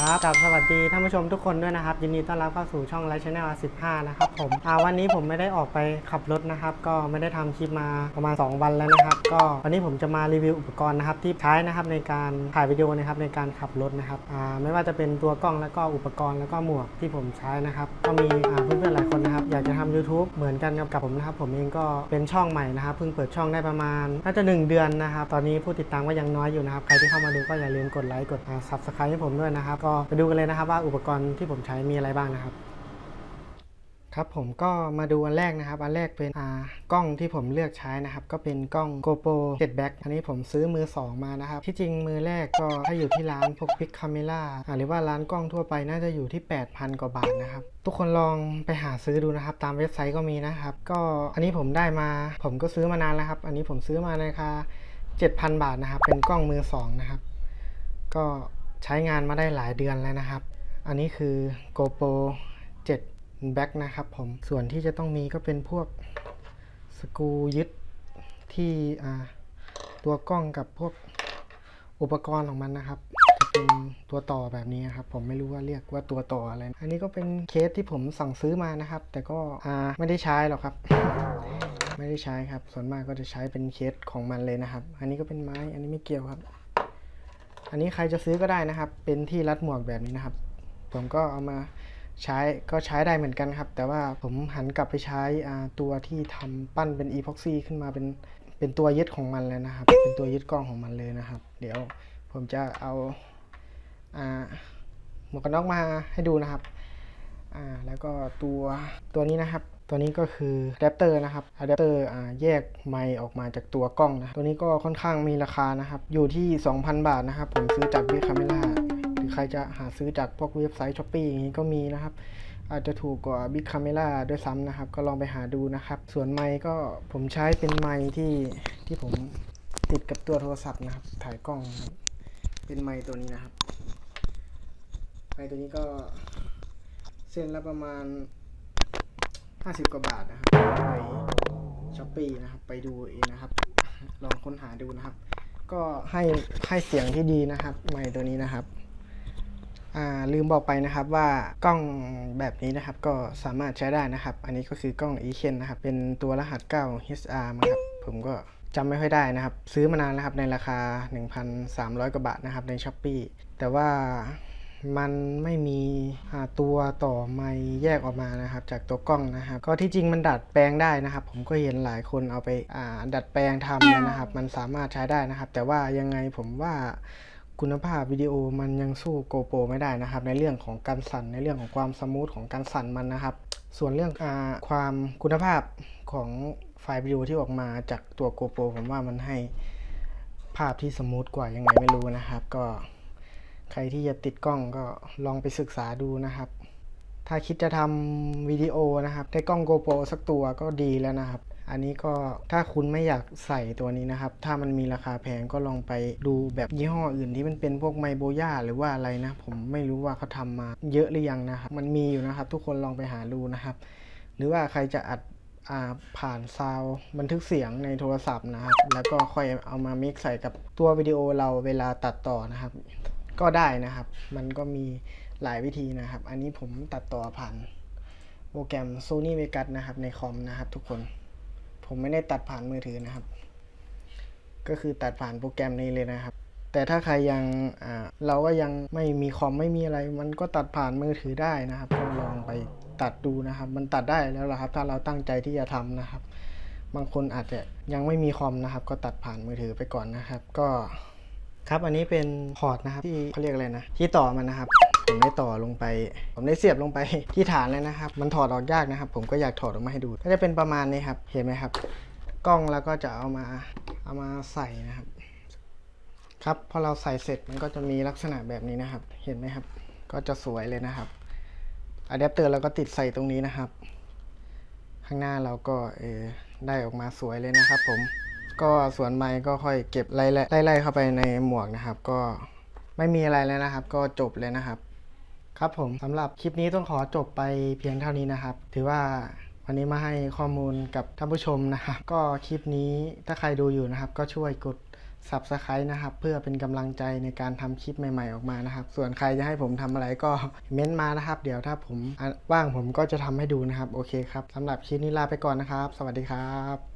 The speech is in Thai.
ครับกับสวัสดีท่านผู้ชมทุกคนด้วยนะครับ ยินดีต้อนรับเข้าสู่ช่องไลฟ์ชแนล15 นะครับผมวันนี้ผมไม่ได้ออกไปขับรถนะครับ ก็ไม่ได้ทำคลิปมาประมาณ 2 วันแล้วนะครับ ก็วันนี้ผมจะมารีวิวอุปกรณ์นะครับที่ใช้นะครับในการถ่ายวิดีโอนะครับในการขับรถนะครับไม่ว่าจะเป็นตัวกล้องแล้วก็อุปกรณ์แล้วก็หมวกที่ผมใช้นะครับ ก็มีอ่าเพื่อนๆหลาย YouTube เหมือนกันกับผมนะครับ ผมเองก็เป็นช่องใหม่นะครับเพิ่งเปิดช่องได้ประมาณน่าจะหนึ่งเดือนนะครับ ตอนนี้ผู้ติดตามก็ยังน้อยอยู่นะครับ ใครที่เข้ามาดูก็อย่าลืมกดไลค์กดอ่า subscribe ให้ผมด้วยนะครับ ก็ไปดูกันเลยนะครับว่าอุปกรณ์ที่ผมใช้มีอะไรบ้างนะครับ ครับผมก็มาดูอันแรกนะครับ อันแรกเป็นกล้องที่ผมเลือกใช้นะครับ ก็เป็นกล้อง GoPro 7 Back อันนี้ผมซื้อมือ 2 มานะครับ ที่จริงมือแรกก็ถ้าอยู่ที่ร้านพวก Big Camera อ่าหรือว่าร้านกล้องทั่วไปน่าจะอยู่ที่ 8,000 กว่าบาทนะครับ ทุกคนลองไปหาซื้อดูนะครับ ตามเว็บไซต์ก็มีนะครับ ก็อันนี้ผมได้มา ผมก็ซื้อมานานแล้วครับ อันนี้ผมซื้อมาในราคา7,000 บาทนะครับ เป็นกล้องมือ 2 นะครับ ก็ใช้งานมาได้หลายเดือนแล้วนะครับ อันนี้คือ GoPro 7 Back นะครับผมส่วนที่จะต้องมีก็เป็นพวกสกรูยึดที่ตัวกล้องกับพวกอุปกรณ์ของมันนะครับจะเป็นตัวต่อแบบนี้ครับ ผมไม่รู้ว่าเรียกว่าตัวต่ออะไร อันนี้ก็เป็นเคสที่ผมสั่งซื้อมานะครับ แต่ก็ไม่ได้ใช้หรอกครับ ไม่ได้ใช้ครับ ส่วนมากก็จะใช้เป็นเคสของมันเลยนะครับ อันนี้ก็เป็นไม้อันนี้ไม่เกี่ยวครับ อันนี้ใครจะซื้อก็ได้นะครับ เป็นที่รัดหมวกแบบนี้นะครับ ผมก็เอามา ใช้ก็ใช้ได้เหมือนกันครับ แต่ว่าผมหันกลับไปใช้ตัวที่ทำปั้นเป็นอีพ็อกซี่ขึ้นมาเป็นเป็นตัวยึดของมันเลยนะครับ เป็นตัวยึดกล้องของมันเลยนะครับ เดี๋ยวผมจะเอาหมวกกันน็อกมาให้ดูนะครับแล้วก็ตัวตัวนี้นะครับ ตัวนี้ก็คืออะแดปเตอร์นะครับอะแดปเตอร์แยกไมค์ออกมาจากตัวกล้องนะ ตัวนี้ก็ค่อนข้างมีราคานะครับ อยู่ที่ 2,000 บาทนะครับ ผมซื้อจากวิคาเมล่า รือใครจะหาซื้อจากพวกเว็บไซต์ช้อปปี้อย่างนี้ก็มีนะครับ อาจจะถูกกว่า Big Camera ด้วยซ้ำนะครับ ก็ลองไปหาดูนะครับ ส่วนไมค์ก็ผมใช้เป็นไมค์ที่ที่ผมติดกับตัวโทรศัพท์นะครับ ถ่ายกล้องเป็นไมค์ตัวนี้นะครับไมค์ตัวนี้ก็เส้นละประมาณ 50 กว่าบาทนะครับในช้อปปีนะครับไปดูเองนะครับลองค้นหาดูนะครับ ก็ให้ให้เสียงที่ดีนะครับไมค์ตัวนี้นะครับ ลืมบอกไปนะครับว่ากล้องแบบนี้นะครับก็สามารถใช้ได้นะครับ อันนี้ก็คือกล้อง e k e n นะครับ เป็นตัวรหัส 9 HR มั้งครับผมก็จำไม่ค่อยได้นะครับ ซื้อมานานแล้วครับในราคา 1,300 กว่าบาทนะครับใน s h อ p e e แต่ว่ามันไม่มีตัวต่อไมค์แยกออกมานะครับ จากตัวกล้องนะครับ ก็ที่จริงมันดัดแปลงได้นะครับ ผมก็เห็นหลายคนเอาไปดัดแปลงทำนะครับ มันสามารถใช้ได้นะครับ แต่ว่ายังไงผมว่า คุณภาพวิดีโอมันยังสู้ GoPro ไม่ได้นะครับ ในเรื่องของการสั่นในเรื่องของความสมูทของการสั่นมันนะครับ ส่วนเรื่องอความคุณภาพของไฟล์วิดีโอที่ออกมาจากตัว GoPro ผมว่ามันให้ภาพที่สมูทกว่ายังไงไม่รู้นะครับ ก็ใครที่จะติดกล้องก็ลองไปศึกษาดูนะครับ ถ้าคิดจะทำวิดีโอนะครับได้กล้อง GoPro สักตัวก็ดีแล้วนะครับ อันนี้ก็ถ้าคุณไม่อยากใส่ตัวนี้นะครับ ถ้ามันมีราคาแพงก็ลองไปดูแบบยี่ห้ออื่นที่มันเป็นพวกไมโบย่าหรือว่าอะไรนะ ผมไม่รู้ว่าเขาทำมาเยอะหรือยังนะครับ มันมีอยู่นะครับ ทุกคนลองไปหาดูนะครับ หรือว่าใครจะอัดผ่านซาวบันทึกเสียงในโทรศัพท์นะครับ แล้วก็ค่อยเอามามิกใส่กับตัววิดีโอเราเวลาตัดต่อนะครับ ก็ได้นะครับ มันก็มีหลายวิธีนะครับ อันนี้ผมตัดต่อผ่านโปรแกรม Sony Vegas นะครับในคอมนะครับทุกคน ผมไม่ได้ตัดผ่านมือถือนะครับ ก็คือตัดผ่านโปรแกรมนี้เลยนะครับ แต่ถ้าใครยังเราก็ยังไม่มีคอมไม่มีอะไร มันก็ตัดผ่านมือถือได้นะครับก็ลองไปตัดดูนะครับ มันตัดได้แล้วละครับ ถ้าเราตั้งใจที่จะทำนะครับ บางคนอาจจะยังไม่มีคอมนะครับ ก็ตัดผ่านมือถือไปก่อนนะครับ ก็ครับอันนี้เป็นพอร์ตนะครับที่เขาเรียกอะไรนะที่ต่อมันนะครับ ผมได้ต่อลงไป ผมได้เสียบลงไปที่ฐานเลยนะครับ มันถอดออกยากนะครับ ผมก็อยากถอดออกมาให้ดู ก็จะเป็นประมาณนี้ครับ เห็นไหมครับ กล้องแล้วก็จะเอามาเอามาใส่นะครับ ครับพอเราใส่เสร็จมันก็จะมีลักษณะแบบนี้นะครับ เห็นไหมครับ ก็จะสวยเลยนะครับอะแดปเตอร์เราก็ติดใส่ตรงนี้นะครับ ข้างหน้าเราก็เออได้ออกมาสวยเลยนะครับผมก็ส่วนไม้ก็ค่อยเก็บไล่ไล่เข้าไปในหมวกนะครับ ก็ไม่มีอะไรแล้วนะครับ ก็จบเลยนะครับ ครับผมสำหรับคลิปนี้ต้องขอจบไปเพียงเท่านี้นะครับ ถือว่าวันนี้มาให้ข้อมูลกับท่านผู้ชมนะครับ ก็คลิปนี้ถ้าใครดูอยู่นะครับ ก็ช่วยกด Subscribe นะครับ เพื่อเป็นกำลังใจในการทำคลิปใหม่ ๆ ออกมานะครับ ส่วนใครจะให้ผมทำอะไรก็เม้นต์มานะครับ เดี๋ยวถ้าผมว่างผมก็จะทำให้ดูนะครับ โอเคครับสำหรับคลิปนี้ลาไปก่อนนะครับ สวัสดีครับ